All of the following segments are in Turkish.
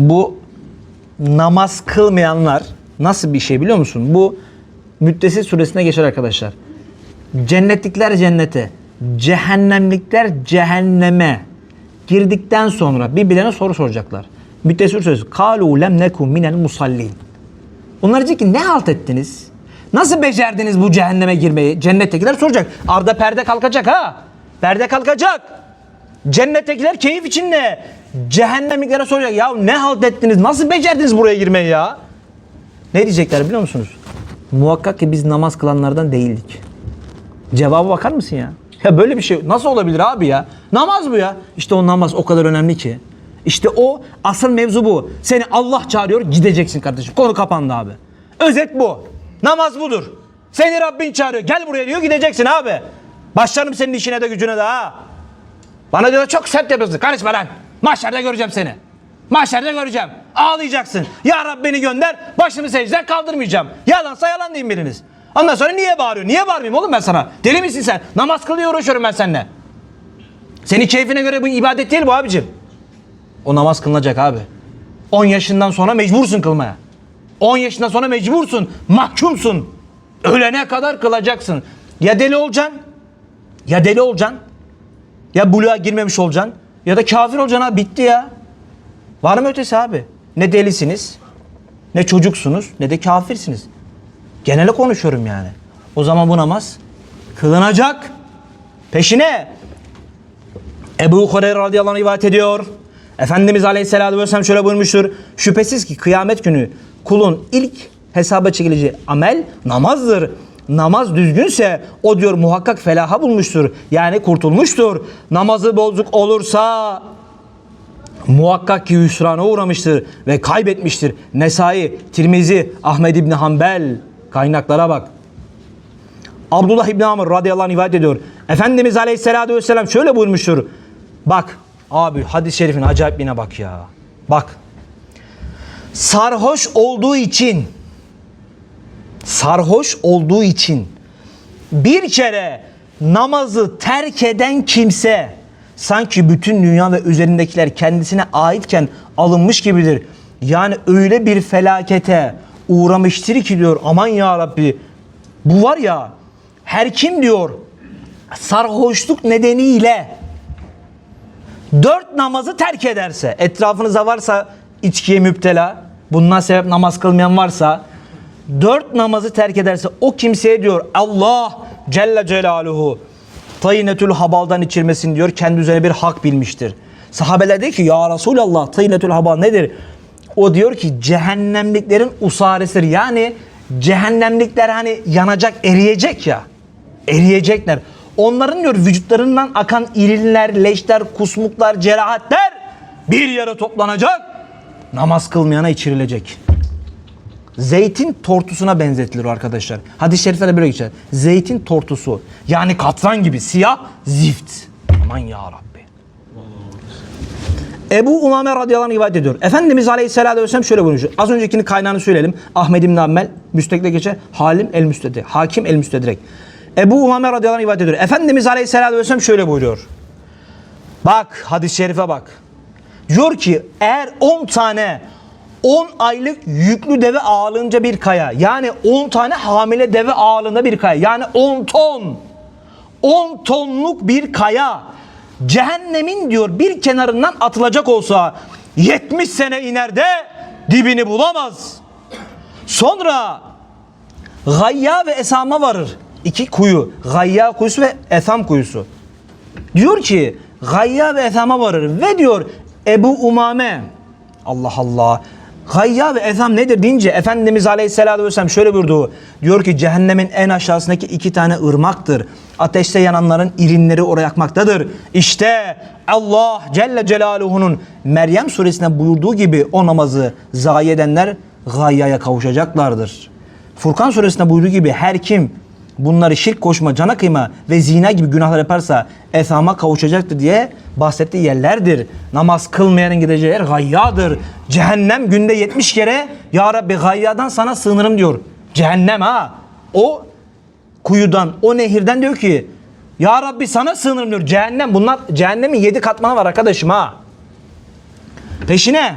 Bu namaz kılmayanlar nasıl bir şey biliyor musun? Bu Müddessir suresine geçer arkadaşlar. Cennetlikler cennete, cehennemlikler cehenneme girdikten sonra birbirlerine soru soracaklar. Müddessir suresi. Kalu lem nekum minel musallin. Onlar diyecek ki ne halt ettiniz? Nasıl becerdiniz bu cehenneme girmeyi? Cennettekiler soracak. Arda perde kalkacak ha. Perde kalkacak. Cennettekiler keyif içinde. Cehennemliklere soracak. Ya ne halt ettiniz? Nasıl becerdiniz buraya girmeyi ya? Ne diyecekler biliyor musunuz? Muhakkak ki biz namaz kılanlardan değildik. Cevaba bakar mısın ya? Ya böyle bir şey nasıl olabilir abi ya? Namaz bu ya. İşte o namaz o kadar önemli ki. İşte o asıl mevzu bu. Seni Allah çağırıyor gideceksin kardeşim. Konu kapandı abi. Özet bu. Namaz budur. Seni Rabbin çağırıyor. Gel buraya diyor gideceksin abi. Başlarım senin işine de gücüne de ha. Bana diyor çok sert yapıyorsun. Karışma lan. Mahşerde göreceğim seni. Mahşerde göreceğim. Ağlayacaksın. Ya Rabbi beni gönder. Başımı secden kaldırmayacağım. Yalansa yalan deyin biriniz. Ondan sonra niye bağırıyor? Niye bağırmayayım oğlum ben sana? Deli misin sen? Namaz kılıyor uğraşıyorum ben seninle. Senin keyfine göre bu ibadet değil bu abicim. O namaz kılınacak abi. 10 yaşından sonra mecbursun kılmaya. 10 yaşından sonra mecbursun. Mahkumsun. Ölene kadar kılacaksın. Ya deli olacaksın. Ya deli olacaksın. Ya buluğa girmemiş olacaksın. Ya da kafir olacaksın abi. Bitti ya. Var mı ötesi abi? Ne delisiniz, ne çocuksunuz, ne de kafirsiniz. Genele konuşuyorum yani. O zaman bu namaz kılınacak. Peşine Ebu Hureyre radıyallahu anh rivayet ediyor. Efendimiz aleyhisselatü vesselam şöyle buyurmuştur. Şüphesiz ki kıyamet günü kulun ilk hesaba çekileceği amel namazdır. Namaz düzgünse o diyor muhakkak felaha bulmuştur. Yani kurtulmuştur. Namazı bozuk olursa muhakkak ki hüsrana uğramıştır ve kaybetmiştir. Nesai, Tirmizi, Ahmed İbni Hanbel kaynaklara bak. Abdullah İbni Amr radıyallahu anh rivayet ediyor. Efendimiz aleyhissalatü vesselam şöyle buyurmuştur. Bak abi hadis-i şerifin acayipliğine bak ya. Bak. Sarhoş olduğu için sarhoş olduğu için bir kere namazı terk eden kimse sanki bütün dünya ve üzerindekiler kendisine aitken alınmış gibidir. Yani öyle bir felakete uğramıştır ki diyor aman ya Rabbi bu var ya her kim diyor sarhoşluk nedeniyle dört namazı terk ederse etrafınıza varsa içkiye müptela bundan sebep namaz kılmayan varsa dört namazı terk ederse o kimseye diyor Allah Celle Celaluhu tayyinetül habaldan içirmesin diyor kendi üzerine bir hak bilmiştir. Sahabeler diyor ki ya Resulallah tayyinetül habal nedir? O diyor ki cehennemliklerin usaresidir. Yani cehennemlikler hani yanacak, eriyecek ya. Eriyecekler. Onların diyor vücutlarından akan irinler, leşler, kusmuklar, cerahatler bir yere toplanacak. Namaz kılmayana içirilecek. Zeytin tortusuna benzetilir arkadaşlar. Hadis-i şeriflerde böyle geçer. Zeytin tortusu. Yani katran gibi siyah zift. Aman ya Rabbi. Ebu Umame radıyallahu anh rivayet ediyor. Efendimiz aleyhisselatü vesselam şöyle buyurmuş. Az öncekinin kaynağını söyleyelim. Ahmed İbn Ammel müstekle geçer. Halim el müstedrek. Hakim el müstedrek. Ebu Umame radıyallahu anh rivayet ediyor. Efendimiz aleyhisselatü vesselam şöyle buyuruyor. Bak hadis-i şerife bak. Diyor ki eğer 10 tane 10 aylık yüklü deve ağırlığınca bir kaya yani 10 tane hamile deve ağırlığında bir kaya yani 10 ton 10 tonluk bir kaya cehennemin diyor bir kenarından atılacak olsa 70 sene iner de dibini bulamaz. Sonra Gayya ve Esama varır. İki kuyu. Gayya kuyusu ve Esam kuyusu. Diyor ki Gayya ve Esam'a varır ve diyor Ebu Umame Allah Allah Gayya ve Esam nedir deyince Efendimiz Aleyhisselatü Vesselam şöyle buyurdu. Diyor ki cehennemin en aşağısındaki iki tane ırmaktır. Ateşte yananların irinleri oraya yakmaktadır. İşte Allah Celle Celaluhu'nun Meryem suresinde buyurduğu gibi o namazı zayi edenler gayyaya kavuşacaklardır. Furkan suresinde buyurduğu gibi her kim bunları şirk koşma, cana kıyma ve zina gibi günahlar yaparsa esama kavuşacaktır diye bahsettiği yerlerdir. Namaz kılmayanın gideceği yer gayyadır. Cehennem günde 70 kere Ya Rabbi gayyadan sana sığınırım diyor. Cehennem ha. O kuyudan, o nehirden diyor ki Ya Rabbi sana sığınırım diyor. Cehennem bunlar cehennemin 7 katmanı var arkadaşım ha. Peşine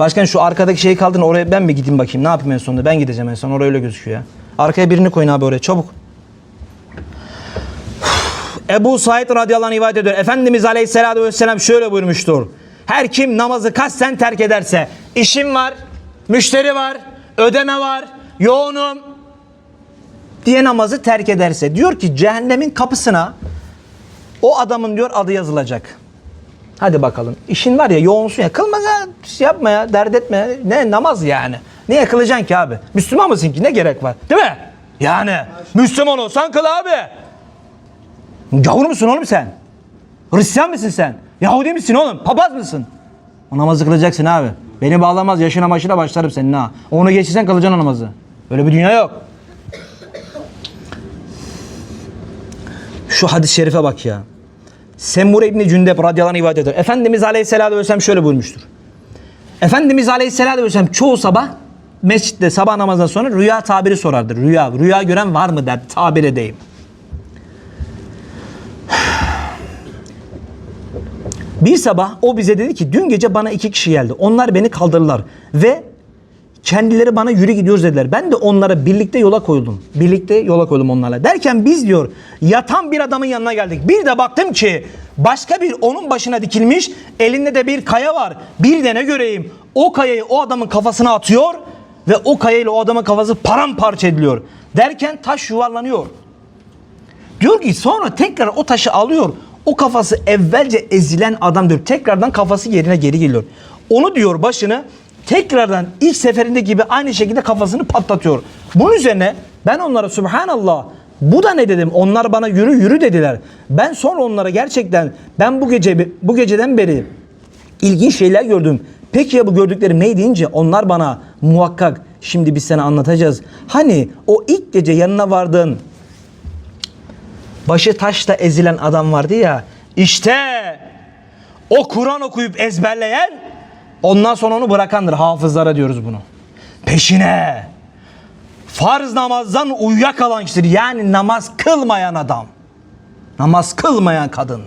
Başkan şu arkadaki şeyi kaldırın oraya ben mi gideyim bakayım ne yapayım en sonunda ben gideceğim en son oraya öyle gözüküyor ya. Arkaya birini koyun abi oraya çabuk. Ebu Said radıyallahu anh rivayet ediyor. Efendimiz aleyhissalatü vesselam şöyle buyurmuştur. Her kim namazı kasten terk ederse işim var, müşteri var, ödeme var, yoğunum diye namazı terk ederse diyor ki cehennemin kapısına o adamın diyor adı yazılacak. Hadi bakalım. İşin var ya yoğunsun ya. Kılma ya. Yapma ya. Dert etme. Ne namaz yani. Niye kılacaksın ki abi? Müslüman mısın ki? Ne gerek var? Değil mi? Yani. Müslüman olsan kıl abi. Gavur musun oğlum sen? Hristiyan mısın sen? Yahudi misin oğlum? Papaz mısın? O namazı kılacaksın abi. Beni bağlamaz yaşına başına başlarım senin ha. Onu geçirsen kılacaksın o namazı. Öyle bir dünya yok. Şu hadis-i şerife bak ya. Semmure İbni Cündep radıyallahu anh rivayet ediyor. Efendimiz Aleyhisselatü Vesselam şöyle buyurmuştur. Efendimiz Aleyhisselatü Vesselam çoğu sabah mescitte sabah namazından sonra rüya tabiri sorardır. Rüya, rüya gören var mı der tabir edeyim. Bir sabah o bize dedi ki dün gece bana iki kişi geldi. Onlar beni kaldırdılar ve kendileri bana yürü gidiyoruz dediler. Ben de onlara birlikte yola koyuldum. Birlikte yola koyuldum onlarla. Derken biz diyor yatan bir adamın yanına geldik. Bir de baktım ki başka bir onun başına dikilmiş elinde de bir kaya var. Bir de ne göreyim o kayayı o adamın kafasına atıyor ve o kayayla o adamın kafası paramparça ediliyor. Derken taş yuvarlanıyor. Diyor ki sonra tekrar o taşı alıyor. O kafası evvelce ezilen adam diyor. Tekrardan kafası yerine geri geliyor. Onu diyor başını tekrardan ilk seferinde gibi aynı şekilde kafasını patlatıyor. Bunun üzerine ben onlara subhanallah bu da ne dedim? Onlar bana yürü yürü dediler. Ben sonra onlara gerçekten ben bu gece bu geceden beri ilginç şeyler gördüm. Peki ya bu gördüklerim ne deyince onlar bana muhakkak şimdi biz sana anlatacağız. Hani o ilk gece yanına vardığın başı taşla ezilen adam vardı ya. İşte o Kur'an okuyup ezberleyen ondan sonra onu bırakandır. Hafızlara diyoruz bunu. Peşine farz namazdan uyuyakalan kişidir. Yani namaz kılmayan adam. Namaz kılmayan kadın.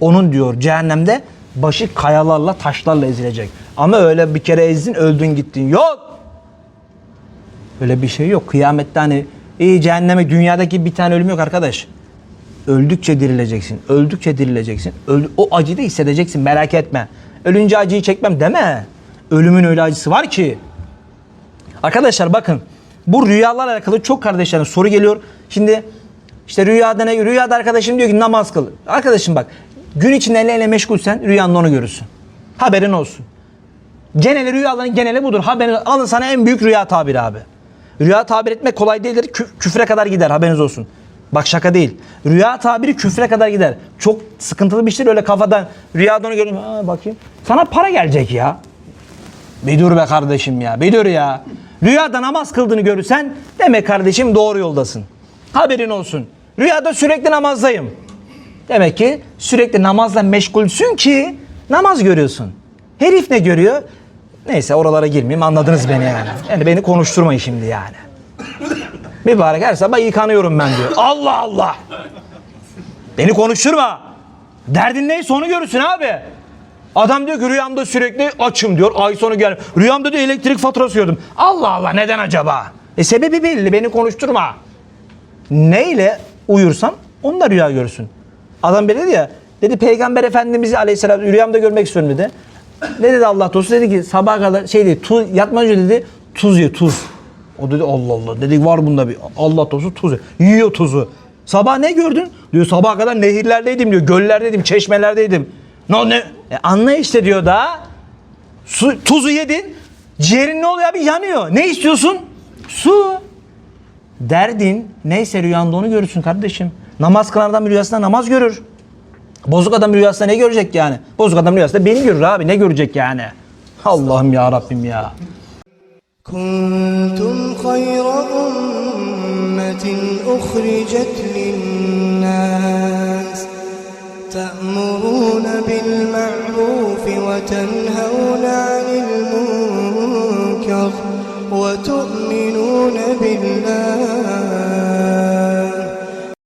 Onun diyor cehennemde başı kayalarla taşlarla ezilecek. Ama öyle bir kere ezdin öldün gittin. Yok. Öyle bir şey yok. Kıyamette hani iyi cehenneme dünyadaki bir tane ölüm yok arkadaş. Öldükçe dirileceksin. Öldükçe dirileceksin. Öl- o acıyı da hissedeceksin merak etme. Ölünce acıyı çekmem deme. Ölümün öyle acısı var ki. Arkadaşlar bakın bu rüyalarla alakalı çok kardeşlerim soru geliyor. Şimdi işte rüyada ne? Rüyada arkadaşım diyor ki namaz kıl. Arkadaşım bak gün içinde neyle meşgulsen rüyanda onu görürsün. Haberin olsun. Geneli rüyaların geneli budur. Haberin alın sana en büyük rüya tabiri abi. Rüya tabir etmek kolay değildir. Kü- küfre kadar gider haberiniz olsun. Bak şaka değil. Rüya tabiri küfre kadar gider. Çok sıkıntılı bir şey öyle kafadan rüyada onu görüyorum. Ha, bakayım. Sana para gelecek ya. Bir dur be kardeşim ya. Bir dur ya. Rüyada namaz kıldığını görürsen demek kardeşim doğru yoldasın. Haberin olsun. Rüyada sürekli namazdayım. Demek ki sürekli namazla meşgulsün ki namaz görüyorsun. Herif ne görüyor? Neyse oralara girmeyeyim anladınız beni yani. Yani beni konuşturmayın şimdi yani. Mübarek her sabah yıkanıyorum ben diyor. Allah Allah. Beni konuşturma. Derdin neyse onu görürsün abi. Adam diyor ki rüyamda sürekli açım diyor. Ay sonu gel. Rüyamda diyor elektrik faturası gördüm. Allah Allah neden acaba? E sebebi belli beni konuşturma. Neyle uyursan onunla rüya görürsün. Adam böyle dedi ya. Dedi Peygamber Efendimiz'i aleyhisselam rüyamda görmek istiyorum dedi. Ne dedi Allah dostu? Dedi ki sabaha kadar şey dedi tuz, yatmadan önce dedi tuz ye tuz. O dedi Allah Allah. Dedik var bunda bir Allah dostu tuz ye. Yiyor tuzu. Sabah ne gördün? Diyor sabaha kadar nehirlerdeydim diyor. Göllerdeydim, çeşmelerdeydim. Ne ne? E anla işte diyor da. Su, tuzu yedin. Ciğerin ne oluyor abi? Yanıyor. Ne istiyorsun? Su. Derdin neyse rüyanda onu görürsün kardeşim. Namaz kılan adam rüyasında namaz görür. Bozuk adam rüyasında ne görecek yani? Bozuk adam rüyasında beni görür abi. Ne görecek yani? Allah'ım ya Rabbim ya. كنتم خير أمة أخرجت للناس تأمرون بالمعروف وتنهون عن المنكر وتؤمنون بالله